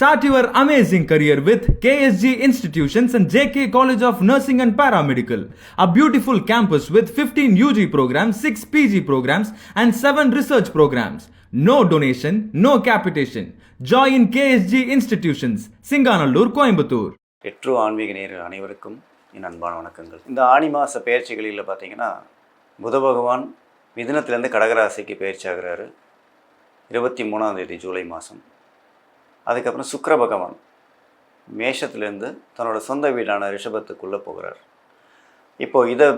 Start your amazing career with KSG Institutions and JK College of Nursing and Paramedical, a beautiful campus with 15 UG programs, 6 PG programs, and 7 research programs. No donation, no capitation. Join KSG Institutions, Singanallur, Coimbatore. பெட்ரோ ஆன்மீக நேயர்கள் அனைவருக்கும் என் அன்பான வணக்கங்கள் இந்த ஆணி மாத பெயர்ச்சிகளில் பார்த்தீங்கன்னா புத பகவான் மிதுனத்திலேருந்து கடகராசிக்கு பயிற்சி ஆகுறாரு இருபத்தி மூணாம் தேதி ஜூலை மாதம் அதுக்கப்புறம் சுக்கர பகவான் மேஷத்துலேருந்து தன்னோட சொந்த வீடான ரிஷபத்துக்குள்ளே போகிறார். இப்போது இதை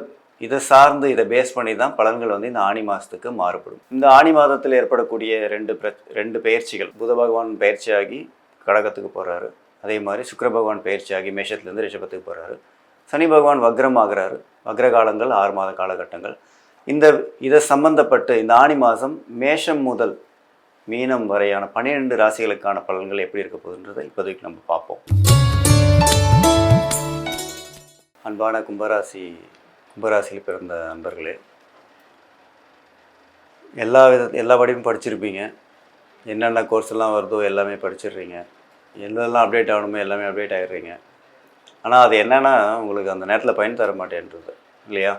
இதை சார்ந்து இதை பேஸ் பண்ணி தான் பலன்கள் வந்து இந்த ஆணி மாதத்துக்கு மாறுபடும். இந்த ஆணி மாதத்தில் ஏற்படக்கூடிய ரெண்டு பிர ரெண்டு பயிற்சிகள் புத பகவான் பயிற்சியாகி கடகத்துக்கு போகிறாரு அதே மாதிரி சுக்கர பகவான் பயிற்சியாகி மேஷத்துலேருந்து ரிஷபத்துக்கு போகிறாரு சனி பகவான் வக்ரம் ஆகிறாரு வக்ர காலங்கள் ஆறு மாத காலகட்டங்கள். இந்த இதை சம்பந்தப்பட்டு இந்த ஆணி மாதம் மேஷம் முதல் மீனம் வரையான பன்னிரெண்டு ராசிகளுக்கான பலன்கள் எப்படி இருக்க போகுதுன்றதை இப்போதைக்கு நம்ம பார்ப்போம். அன்பான கும்பராசி கும்பராசியில் பிறந்த நண்பர்களே எல்லா வித எல்லா படிப்பும் படிச்சிருப்பீங்க. என்னென்ன கோர்ஸ் எல்லாம் வருதோ எல்லாமே படிச்சிடுறீங்க. எல்லாம் அப்டேட் ஆகணுமோ எல்லாமே அப்டேட் ஆகிடுறீங்க ஆனால் அது என்னென்னா உங்களுக்கு அந்த நேரத்தில் பயன் தர மாட்டேன்றது இல்லையா?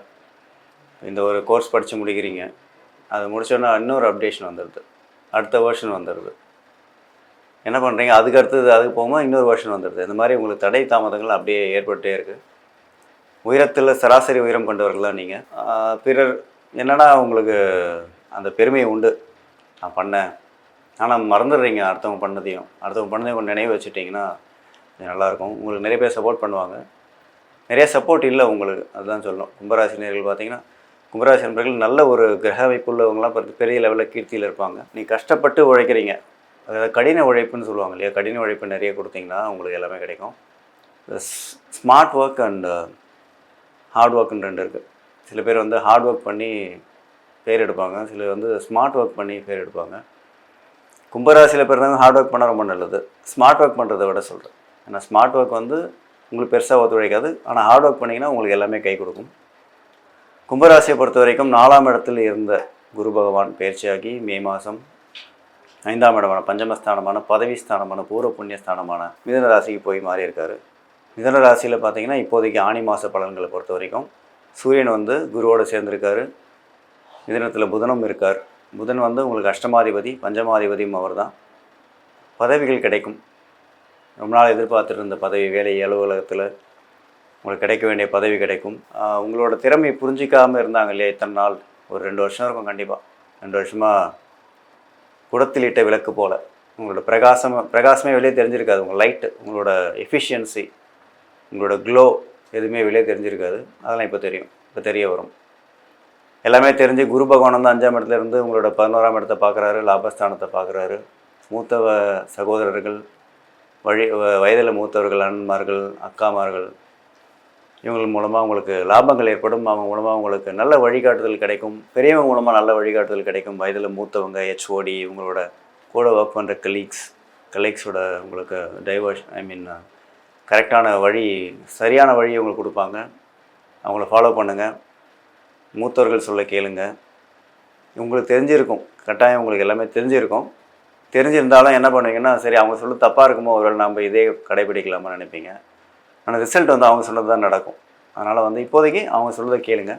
இந்த ஒரு கோர்ஸ் படித்து முடிக்கிறீங்க அது முடிச்சோன்னா இன்னொரு அப்டேஷன் வந்துடுது. அடுத்த வேர்ஷன் வந்துடுது என்ன பண்ணுறீங்க அதுக்கு அடுத்தது அதுக்கு போகும்போது இன்னொரு வேர்ஷன் வந்துடுது இந்த மாதிரி உங்களுக்கு தடை தாமதங்கள் அப்படியே ஏற்பட்டே இருக்குது உயரத்தில் சராசரி உயரம் கொண்டவர்களாக நீங்கள் பிறர் என்னடா உங்களுக்கு அந்த பெருமை உண்டு. நான் பண்ணேன். ஆனால் மறந்துடுறீங்க அடுத்தவங்க பண்ணதையும். அடுத்தவங்க பண்ணதையும் கொஞ்சம் நினைவு வச்சுட்டிங்கன்னா நல்லாயிருக்கும். உங்களுக்கு நிறைய பேர் சப்போர்ட் பண்ணுவாங்க. நிறைய சப்போர்ட் இல்லை உங்களுக்கு. அதுதான் சொல்லணும். கும்பராசினியர்கள் பார்த்தீங்கன்னா கும்பராசி நண்பர்கள் நல்ல ஒரு கிரக அமைப்புள்ளவங்களாம் பார்த்து பெரிய லெவலில் கீர்த்தியில் இருப்பாங்க. நீங்கள் கஷ்டப்பட்டு உழைக்கிறீங்க. அதாவது கடின உழைப்புன்னு சொல்லுவாங்க இல்லையா? கடின உழைப்பு நிறைய கொடுத்தீங்கன்னா உங்களுக்கு எல்லாமே கிடைக்கும். ஸ்மார்ட் ஒர்க் அண்ட் ஹார்ட் ஒர்க்குன்னு ரெண்டு இருக்குது சில பேர் வந்து ஹார்ட் ஒர்க் பண்ணி பேர் எடுப்பாங்க. சிலர் வந்து ஸ்மார்ட் ஒர்க் பண்ணி பேர் எடுப்பாங்க. கும்பராசியில் பிறந்தவங்க ஹார்ட் ஒர்க் பண்ண ரொம்ப நல்லது. ஸ்மார்ட் ஒர்க் பண்ணுறதை விட சொல்கிறேன் ஏன்னா ஸ்மார்ட் ஒர்க் வந்து உங்களுக்கு பெருசாக ஒத்துழைக்காது. ஆனால் ஹார்ட் ஒர்க் பண்ணிங்கன்னா உங்களுக்கு எல்லாமே கை கொடுக்கும். கும்பராசியை பொறுத்த வரைக்கும் நாலாம் இடத்தில் இருந்த குரு பகவான் பயிற்சியாகி மே மாதம் ஐந்தாம் இடமான பஞ்சமஸ்தானமான பதவி ஸ்தானமான பூர்வ புண்ணியஸ்தானமான மிதன ராசிக்கு போய் மாறியிருக்காரு. மிதனராசியில் மிதன ராசியில் பார்த்தீங்கன்னா இப்போதைக்கு ஆணி மாத பலன்களை பொறுத்த வரைக்கும் சூரியன் வந்து குருவோடு சேர்ந்திருக்காரு. மிதனத்தில் புதனும் இருக்கார். புதன் வந்து உங்களுக்கு அஷ்டமாதிபதி பஞ்சமாதிபதியும் அவர் தான் பதவிகள் கிடைக்கும். ரொம்ப நாள் எதிர்பார்த்துட்டு இருந்த பதவி வேலை அலுவலகத்தில் உங்களுக்கு கிடைக்க வேண்டிய பதவி கிடைக்கும். உங்களோட திறமையை புரிஞ்சிக்காமல் இருந்தாங்க இல்லையா இத்தனை நாள்? ஒரு ரெண்டு வருஷம் இருக்கும் கண்டிப்பாக ரெண்டு வருஷமாக குடத்தில் இட்ட விளக்கு போல். உங்களோட பிரகாசம் பிரகாசமே வெளியே தெரிஞ்சிருக்காது. உங்கள் லைட்டு உங்களோட எஃபிஷியன்சி உங்களோட க்ளோ எதுவுமே வெளியே தெரிஞ்சிருக்காது. அதெல்லாம் இப்போ தெரியும். இப்போ தெரிய வரும். எல்லாமே தெரிஞ்சு குரு பகவான் வந்து அஞ்சாம் இடத்துல இருந்து உங்களோட பதினோராம் இடத்தை பார்க்குறாரு லாபஸ்தானத்தை பார்க்குறாரு. மூத்தவ சகோதரர்கள் வழி வயதில் மூத்தவர்கள் அண்ணன்மார்கள் அக்காமார்கள் இவங்கள் மூலமாக உங்களுக்கு லாபங்கள் ஏற்படும். அவங்க மூலமாக உங்களுக்கு நல்ல வழிகாட்டுதல் கிடைக்கும். பெரியவங்க மூலமாக நல்ல வழிகாட்டுதல் கிடைக்கும். வயதில் மூத்தவங்க ஹெச்ஓடி இவங்களோட கூட ஒர்க் பண்ணுற கலீக்ஸ் கலீக்ஸோட உங்களுக்கு டைவர்ஷ் ஐ மீன் கரெக்டான வழி சரியான வழி உங்களுக்கு கொடுப்பாங்க. அவங்கள ஃபாலோ பண்ணுங்கள் மூத்தவர்கள் சொல்ல கேளுங்க. உங்களுக்கு தெரிஞ்சிருக்கும். கட்டாயம் உங்களுக்கு எல்லாமே தெரிஞ்சிருக்கும். தெரிஞ்சிருந்தாலும் என்ன பண்ணுவீங்கன்னா சரி அவங்க சொல்ல தப்பாக இருக்குமோ ஒருவேளை நம்ம இதே கடைபிடிக்கலாமா நினைப்பீங்க. ஆனால் ரிசல்ட் வந்து அவங்க சொன்னது தான் நடக்கும். அதனால் வந்து இப்போதைக்கு அவங்க சொல்கிறத கேளுங்க.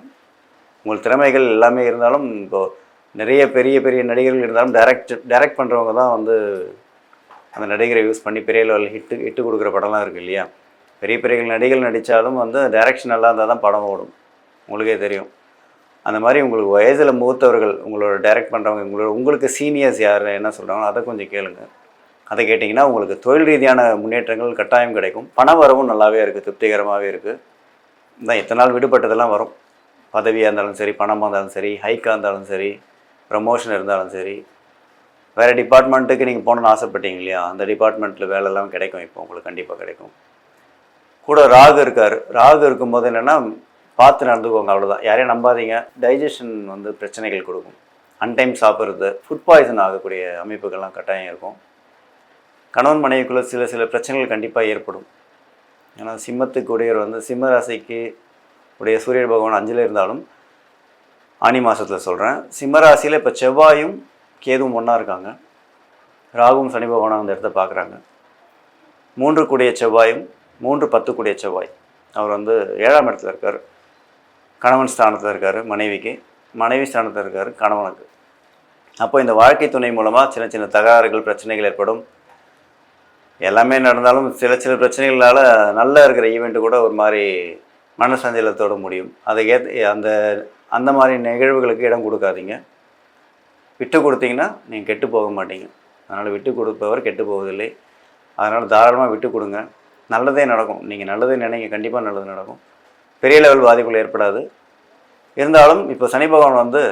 உங்கள் திறமைகள் எல்லாமே இருந்தாலும் இப்போது நிறைய பெரிய பெரிய நடிகர்கள் இருந்தாலும் டைரக்ட் டைரக்ட் பண்ணுறவங்க தான் வந்து அந்த நடிகரை யூஸ் பண்ணி பெரிய லெவலில் ஹிட்டு ஹிட்டு கொடுக்குற படம்லாம் இருக்குது இல்லையா? பெரிய பெரிய நடிகர்கள் நடித்தாலும் வந்து டைரக்ஷன் நல்லா இருந்தால் தான் படம் ஓடும். உங்களுக்கே தெரியும். அந்த மாதிரி உங்களுக்கு வயதில் மூத்தவர்கள் உங்களோட டைரக்ட் பண்ணுறவங்க உங்களோட உங்களுக்கு சீனியர்ஸ் யார் என்ன சொல்கிறாங்களோ அதை கொஞ்சம் கேளுங்கள் அதை கேட்டிங்கன்னா உங்களுக்கு தொழில் ரீதியான முன்னேற்றங்கள் கட்டாயம் கிடைக்கும். பண வரவும் நல்லாவே இருக்குது திருப்திகரமாகவே இருக்குது தான் இத்தனை நாள் விடுபட்டதெல்லாம் வரும். பதவியாக இருந்தாலும் சரி பணமாக இருந்தாலும் சரி ஹைக்காக இருந்தாலும் சரி ப்ரமோஷன் இருந்தாலும் சரி. வேறு டிபார்ட்மெண்ட்டுக்கு நீங்கள் போகணுன்னு ஆசைப்பட்டீங்க இல்லையா? அந்த டிபார்ட்மெண்ட்டில் வேலைலாம் கிடைக்கும் இப்போ உங்களுக்கு கண்டிப்பாக கிடைக்கும். கூட ராகு இருக்கார். ராகு இருக்கும்போது என்னென்னா பார்த்து நடந்துக்கோங்க அவ்வளோதான் யாரையும் நம்பாதீங்க. டைஜஷன் வந்து பிரச்சனைகள் கொடுக்கும். அன்டைம் சாப்பிட்றது ஃபுட் பாய்சன் ஆகக்கூடிய அமைப்புகள்லாம் கட்டாயம் இருக்கும். கணவன் மனைவிக்குள்ளே சில சில பிரச்சனைகள் கண்டிப்பாக ஏற்படும். ஏன்னா சிம்மத்துக்கு உடையவர் வந்து சிம்ம ராசிக்கு உடைய சூரிய பகவான் அஞ்சில் இருந்தாலும் ஆனி மாதத்தில் சொல்கிறேன் சிம்ம ராசியில் இப்போ செவ்வாயும் கேதுவும் ஒன்றா இருக்காங்க. ராகுவும் சனி பகவானும் அந்த இடத்த பார்க்குறாங்க மூன்று கூடிய செவ்வாயும் மூன்று பத்து கூடிய செவ்வாய். அவர் வந்து ஏழாம் இடத்துல இருக்கார். கணவன் ஸ்தானத்தில் இருக்கார் மனைவிக்கு. மனைவி ஸ்தானத்தில் இருக்கார் கணவனுக்கு. அப்போ இந்த வாழ்க்கை துணை மூலமாக சின்ன சின்ன தகராறுகள் பிரச்சனைகள் ஏற்படும். எல்லாமே நடந்தாலும் சில சில பிரச்சனைகளால் நல்லா இருக்கிற ஈவெண்ட்டு கூட ஒரு மாதிரி மனசஞ்சலத்தோட முடியும். அதை ஏத் அந்த அந்த மாதிரி நிகழ்வுகளுக்கு இடம் கொடுக்காதீங்க. விட்டு கொடுத்தீங்கன்னா நீங்கள் கெட்டு போக மாட்டீங்க. அதனால் விட்டு கொடுப்பவர் கெட்டு போவதில்லை. அதனால் தாராளமாக விட்டு கொடுங்க. நல்லதே நடக்கும். நீங்கள் நல்லதே நினைங்க. கண்டிப்பாக நல்லது நடக்கும். பெரிய லெவல் பாதிப்புகள் ஏற்படாது. இருந்தாலும் இப்போ சனி பகவான் வந்து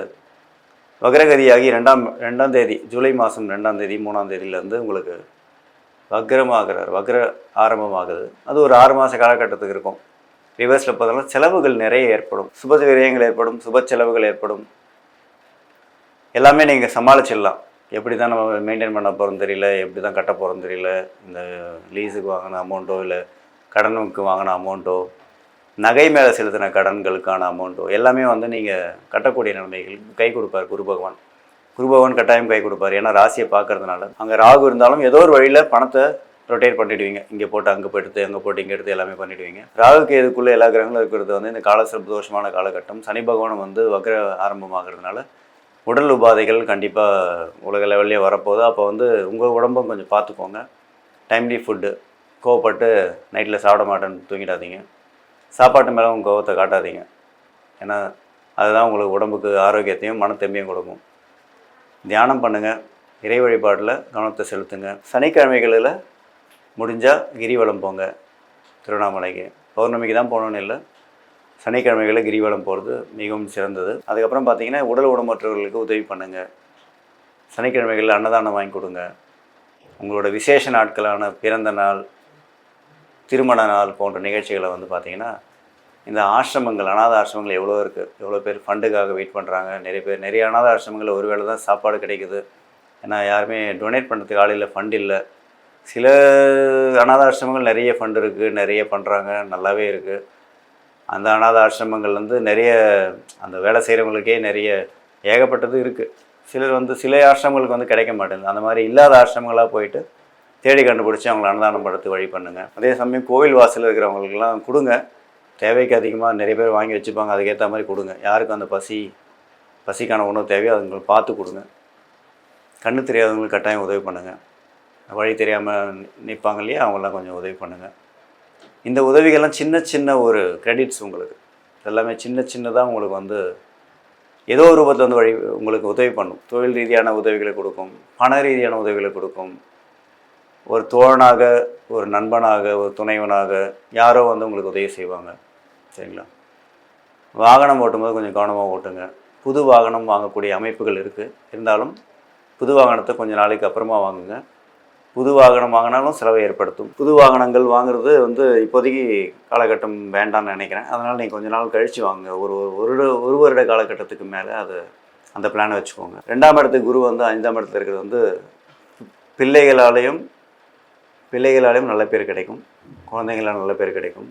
வக்ரகதியாகி ரெண்டாம் ரெண்டாம் தேதி ஜூலை மாதம் ரெண்டாம் தேதி மூணாம் தேதியிலேருந்து உங்களுக்கு வக்ரமாகிறார் வக்ர ஆரம்பமாகுது. அது ஒரு ஆறு மாத காலகட்டத்துக்கு இருக்கும். ரிவர்ஸில் பார்த்தோம்னா செலவுகள் நிறைய ஏற்படும். சுப விரயங்கள் ஏற்படும் சுப செலவுகள் ஏற்படும். எல்லாமே நீங்கள் சமாளிச்சிடலாம். எப்படி தான் நம்ம மெயின்டைன் பண்ண போகிறோம் தெரியல எப்படி தான் கட்ட போகிறோம் தெரியல இந்த லீஸுக்கு வாங்கின அமௌண்ட்டோ இல்லை கடனுக்கு வாங்கின அமௌண்ட்டோ நகை மேலே செலுத்தின கடன்களுக்கான அமௌண்ட்டோ எல்லாமே வந்து நீங்கள் கட்டக்கூடிய நிலைமைகள் கை கொடுப்பார் குரு பகவான். குருபகவான் கட்டாயம் கை கொடுப்பார். ஏன்னா ராசியை பார்க்கறதுனால. அங்கே ராகு இருந்தாலும் ஏதோ ஒரு வழியில் பணத்தை ரொட்டேட் பண்ணிடுவீங்க. இங்கே போட்டு அங்கே போயிட்டு அங்கே போட்டு இங்கே எடுத்து எல்லாமே பண்ணிடுவீங்க. ராகுக்கு இதுக்குள்ளே எல்லா கிரகங்களும் இருக்கிறது வந்து இந்த காலசிறப்பு தோஷமான காலகட்டம். சனி பகவான் வந்து வக்ர ஆரம்பமாகிறதுனால உடல் உபாதைகள் கண்டிப்பாக உலக லெவல்லே வரப்போகுது. அப்போ வந்து உங்கள் உடம்பும் கொஞ்சம் பார்த்துக்கோங்க. டைம்லி ஃபுட்டு கோவப்பட்டு நைட்டில் சாப்பிட மாட்டேன்னு தூங்கிடாதீங்க. சாப்பாட்டு மேலே உங்கள் கோவத்தை காட்டாதீங்க. ஏன்னா அதுதான் உங்களுக்கு உடம்புக்கு ஆரோக்கியத்தையும் மனத்தெம்பியும் கொடுக்கும். தியானம் பண்ணுங்கள் இறை வழிபாட்டில் கவனத்தை செலுத்துங்க. சனிக்கிழமைகளில் முடிஞ்சால் கிரிவலம் போங்க. திருவண்ணாமலைக்கு. பௌர்ணமிக்கு தான் போகணுன்னு இல்லை. சனிக்கிழமைகளில் கிரிவலம் போகிறது மிகவும் சிறந்தது. அதுக்கப்புறம் பார்த்திங்கன்னா உடல் ஊனமற்றவர்களுக்கு உதவி பண்ணுங்கள் சனிக்கிழமைகளில் அன்னதானம் வாங்கி கொடுங்க. உங்களோட விசேஷ நாட்களான பிறந்த நாள் திருமண நாள் போன்ற நிகழ்ச்சிகளை வந்து பார்த்திங்கன்னா இந்த ஆசிரமங்கள் அனாத ஆசிரமங்கள் எவ்வளோ இருக்குது எவ்வளோ பேர் ஃபண்டுக்காக வெயிட் பண்ணுறாங்க நிறைய பேர் நிறைய அனாத ஆசிரமங்கள் ஒரு வேளை தான் சாப்பாடு கிடைக்குது. ஏன்னா யாருமே டொனேட் பண்ணுறதுக்கு ஆள் இல்லை ஃபண்ட் இல்லை. சில அனாத ஆசிரமங்கள் நிறைய ஃபண்ட் இருக்குது நிறைய பண்ணுறாங்க நல்லாவே இருக்குது அந்த அனாத ஆசிரமங்கள் வந்து நிறைய அந்த வேலை செய்கிறவங்களுக்கே நிறைய ஏகப்பட்டது இருக்குது சிலர் வந்து சில ஆசிரமங்களுக்கு வந்து கிடைக்க மாட்டேங்குது. அந்த மாதிரி இல்லாத ஆசிரமங்களாக போயிட்டு தேடி கண்டுபிடிச்சி அவங்களை அன்னதானம் படுத்து வழி பண்ணுங்கள் அதே சமயம் கோவில் வாசலில் இருக்கிறவங்களுக்கெல்லாம் கொடுங்க. தேவைக்கு அதிகமாக நிறைய பேர் வாங்கி வச்சுப்பாங்க அதுக்கேற்ற மாதிரி கொடுங்க. யாருக்கும் அந்த பசி பசிக்கான உணவு தேவையோ அதுங்களுக்கு பார்த்து கொடுங்க. கண்ணு தெரியாதவங்களுக்கு கட்டாயம் உதவி பண்ணுங்கள் வழி தெரியாமல் நிற்பாங்க இல்லையா அவங்களாம் கொஞ்சம் உதவி பண்ணுங்கள் இந்த உதவிகள்லாம் சின்ன சின்ன ஒரு கிரெடிட்ஸ் உங்களுக்கு. எல்லாமே சின்ன சின்னதாக உங்களுக்கு வந்து ஏதோ ஒரு ரூபத்தில் வந்து வழி உங்களுக்கு உதவி பண்ணும். தொழில் ரீதியான உதவிகளை கொடுக்கும் பண ரீதியான உதவிகளை கொடுக்கும். ஒரு தோழனாக ஒரு நண்பனாக ஒரு துணைவனாக யாரோ வந்து உங்களுக்கு உதவி செய்வாங்க. சரிங்களா? வாகனம் ஓட்டும்போது கொஞ்சம் கவனமாக ஓட்டுங்க. புது வாகனம் வாங்கக்கூடிய அமைப்புகள் இருக்குது இருந்தாலும் புது வாகனத்தை கொஞ்சம் நாளைக்கு அப்புறமா வாங்குங்க. புது வாகனம் வாங்கினாலும் செலவை ஏற்படுத்தும். புது வாகனங்கள் வாங்குறது வந்து இப்போதைக்கு காலகட்டம் வேண்டாம்னு நினைக்கிறேன். அதனால் நீங்கள் கொஞ்ச நாள் கழித்து வாங்க ஒரு ஒரு வருட ஒரு வருட காலகட்டத்துக்கு மேலே அது அந்த பிளானை வச்சுக்கோங்க. ரெண்டாம் இடத்துக்கு குரு வந்து ஐந்தாம் இடத்துல இருக்கிறது வந்து பிள்ளைகளாலேயும் பிள்ளைகளாலேயும் நல்ல பேர் கிடைக்கும். குழந்தைங்களால் நல்ல பேர் கிடைக்கும்.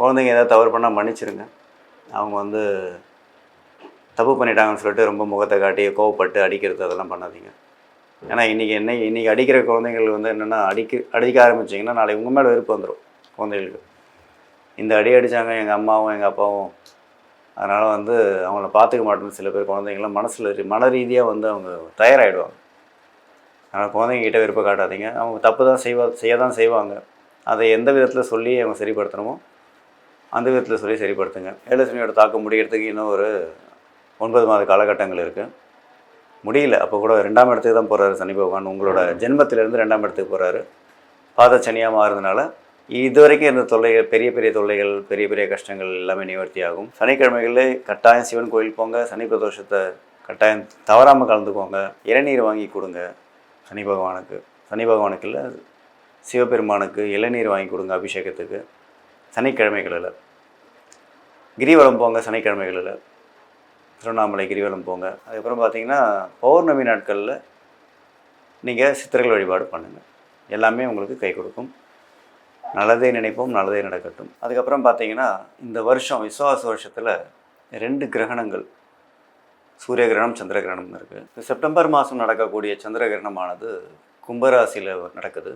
குழந்தைங்க ஏதாவது தவறு பண்ணால் மன்னிச்சிருங்க. அவங்க வந்து தப்பு பண்ணிட்டாங்கன்னு சொல்லிட்டு ரொம்ப முகத்தை காட்டி கோவப்பட்டு அடிக்கிறது அதெல்லாம் பண்ணாதீங்க. ஏன்னா இன்றைக்கி என்ன இன்றைக்கி அடிக்கிற குழந்தைகள் வந்து என்னென்னா அடிக்க அடிக்க ஆரம்பிச்சிங்கன்னா நாளைக்கு உங்கள் மேலே விருப்பம் வந்துடும் குழந்தைகளுக்கு. இந்த அடி அடித்தாங்க எங்கள் அம்மாவும் எங்கள் அப்பாவும். அதனால் வந்து அவங்கள பார்த்துக்க மாட்டோம்னு சில பேர் குழந்தைங்களாம் மனசில் மன ரீதியாக வந்து அவங்க தயாராகிடுவாங்க அதனால் குழந்தைங்க கிட்ட விருப்பம் காட்டாதீங்க. அவங்க தப்பு தான் செய்வா செய்ய தான் செய்வாங்க. அதை எந்த விதத்தில் சொல்லி அவங்க சரிப்படுத்தணுமோ அந்த விதத்தில் சொல்லி சரிப்படுத்துங்க. ஏழசனியோட தாக்கம் முடிகிறதுக்கு இன்னும் ஒரு ஒன்பது மாத காலகட்டங்கள் இருக்குது முடியல. அப்போ கூட ரெண்டாம் இடத்துக்கு தான் போகிறாரு சனி பகவான். உங்களோட ஜென்மத்திலேருந்து ரெண்டாம் இடத்துக்கு போகிறாரு பாத சனியாக மாறுறதுனால இது வரைக்கும் இருந்த தொல்லைகள் பெரிய பெரிய தொல்லைகள் பெரிய பெரிய கஷ்டங்கள் எல்லாமே நிவர்த்தி ஆகும். சனிக்கிழமைகளில் கட்டாயம் சிவன் கோயில் போங்க. சனி பிரதோஷத்தை கட்டாயம் தவறாமல் கலந்துக்கோங்க. இளநீர் வாங்கி கொடுங்க சனி பகவானுக்கு. சனி பகவானுக்கு இல்லை சிவபெருமானுக்கு இளநீர் வாங்கி கொடுங்க அபிஷேகத்துக்கு. சனிக்கிழமைகளில். கிரிவலம் போங்க சனிக்கிழமைகளில். திருவண்ணாமலை கிரிவலம் போங்க. அதுக்கப்புறம் பார்த்தீங்கன்னா பௌர்ணமி நாட்களில் நீங்கள் சித்திரங்கள் வழிபாடு பண்ணுங்கள் எல்லாமே உங்களுக்கு கை கொடுக்கும். நல்லதே நினைப்போம் நல்லதே நடக்கட்டும். அதுக்கப்புறம் பார்த்தீங்கன்னா இந்த வருஷம் விசுவாச வருஷத்தில் ரெண்டு கிரகணங்கள். சூரிய கிரகணம் சந்திர கிரகணம் இருக்குது செப்டம்பர் மாதம் நடக்கக்கூடிய சந்திர கிரகணமானது கும்பராசியில் நடக்குது.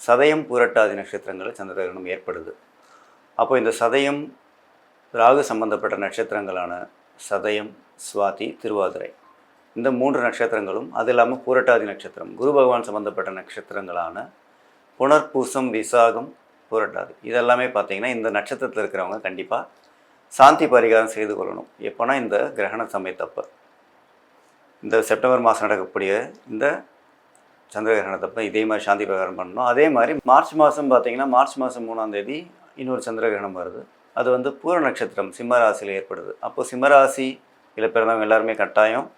சதயம் பூரட்டாதி நட்சத்திரங்களில் சந்திர கிரகணம் ஏற்படுது. அப்போ இந்த சதயம் ராகு சம்பந்தப்பட்ட நட்சத்திரங்களான சதயம் சுவாதி திருவாதிரை. இந்த மூன்று நட்சத்திரங்களும் அது இல்லாமல் பூரட்டாதி நட்சத்திரம் குரு பகவான் சம்பந்தப்பட்ட நட்சத்திரங்களான புனர்பூசம் விசாகம் பூரட்டாதி. இதெல்லாமே பார்த்தீங்கன்னா இந்த நட்சத்திரத்தில் இருக்கிறவங்க கண்டிப்பாக சாந்தி பரிகாரம் செய்து கொள்ளணும். எப்போனா இந்த கிரகண சமயத்தப்போ. இந்த செப்டம்பர் மாதம் நடக்கக்கூடிய இந்த சந்திர கிரகணத்தப்போ இதே மாதிரி சாந்தி பரிகாரம் பண்ணணும். அதே மாதிரி மார்ச் மாதம் பார்த்தீங்கன்னா மார்ச் மாதம் மூணாம் தேதி இன்னொரு சந்திரகிரகணம் வருது. அது வந்து பூர நட்சத்திரம் சிம்மராசியில் ஏற்படுது. அப்போ சிம்மராசி இதில் பிறந்தவங்க எல்லாருமே கட்டாயம்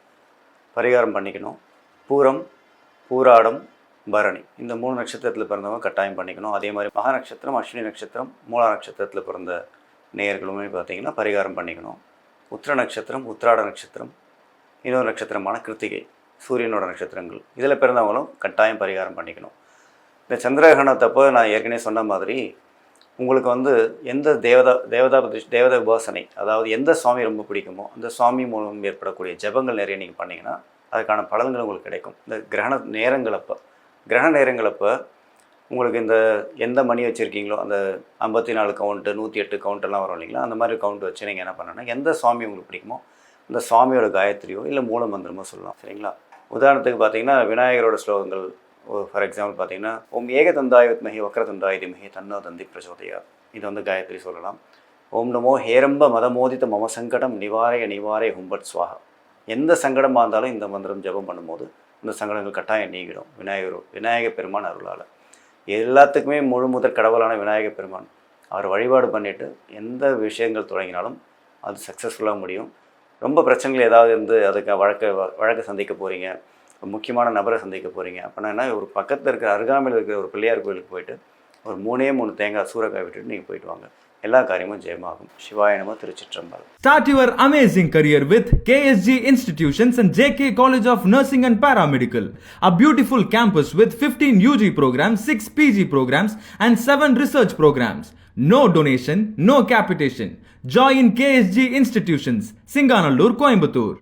பரிகாரம் பண்ணிக்கணும். பூரம் பூராடம் பரணி. இந்த மூணு நட்சத்திரத்தில் பிறந்தவங்க கட்டாயம் பண்ணிக்கணும். அதே மாதிரி மகா நட்சத்திரம் அஸ்வினி நட்சத்திரம் மூலா நட்சத்திரத்தில் பிறந்த நேயர்களுமே பார்த்திங்கன்னா பரிகாரம் பண்ணிக்கணும். உத்திர நட்சத்திரம் உத்திராட நட்சத்திரம் இன்னொரு நட்சத்திரமான கிருத்திகை சூரியனோட நட்சத்திரங்கள். இதில் பிறந்தவங்களும் கட்டாயம் பரிகாரம் பண்ணிக்கணும். இந்த சந்திரகிரகணத்தப்போ நான் ஏற்கனவே சொன்ன மாதிரி உங்களுக்கு வந்து எந்த தேவதா தேவதா பிரதிஷ் தேவத உபாசனை அதாவது எந்த சுவாமி ரொம்ப பிடிக்குமோ அந்த சுவாமி மூலம் ஏற்படக்கூடிய ஜெபங்கள் நிறைய நீங்கள் பண்ணிங்கன்னா அதுக்கான பலன்கள் உங்களுக்கு கிடைக்கும். இந்த கிரகண நேரங்களப்போ கிரகண நேரங்களப்போ உங்களுக்கு இந்த எந்த மணி வச்சுருக்கீங்களோ அந்த ஐம்பத்தி நாலு கவுண்ட்டு நூற்றி எட்டு கவுண்ட்டெல்லாம் வரும் இல்லைங்களா அந்த மாதிரி கவுண்ட் வச்சு நீங்கள் என்ன பண்ணணும்னா எந்த சுவாமி உங்களுக்கு பிடிக்குமோ அந்த சுவாமியோட காயத்ரியோ இல்லை மூல மந்திரமோ சொல்லலாம் சரிங்களா? உதாரணத்துக்கு பார்த்தீங்கன்னா விநாயகரோட ஸ்லோகங்கள் ஃபார் எக்ஸாம்பிள் பார்த்தீங்கன்னா ஓம் ஏகதந்தாய வித்மகி வக்ரதந்தாய திமகி தன்னோ தந்தி பிரச்சோதயா இது வந்து காயத்ரி சொல்லலாம். ஓம் நமோ ஹேரம்ப மதமோதித்த மம சங்கடம் நிவாரய நிவாரய ஹும்பட் சுவாகா எந்த சங்கடமாக இருந்தாலும் இந்த மந்திரம் ஜெபம் பண்ணும்போது இந்த சங்கடங்கள் கட்டாயம் நீங்கிடும். விநாயகர் விநாயக பெருமான் அருளால். எல்லாத்துக்குமே முழு முதற் கடவுளான விநாயக பெருமான். அவர் வழிபாடு பண்ணிவிட்டு எந்த விஷயங்கள் தொடங்கினாலும் அது சக்ஸஸ்ஃபுல்லாக முடியும். ரொம்ப பிரச்சனைகள் ஏதாவது இருந்து அதுக்கு வழக்க வழக்கு சந்திக்க போகிறீங்க முக்கியமான நபரை சந்திக்க போகிறீங்க அப்படின்னா என்ன ஒரு பக்கத்தில் இருக்கிற அருகாமையில் இருக்கிற ஒரு பிள்ளையார் கோயிலுக்கு போயிட்டு ஒரு மூணே மூணு தேங்காய் சூறக்காய் விட்டுட்டு நீங்கள் போயிட்டு வாங்க எல்லா காரியமும் ஜெயமாகும் சிவாயனமா திருச்சிற்றம்பலம் start your amazing career with KSG institutions and JK college of nursing and paramedical a beautiful campus with fifteen UG programs six PG programs and seven research programs no donation no capitation join KSG institutions Singanallur Coimbatore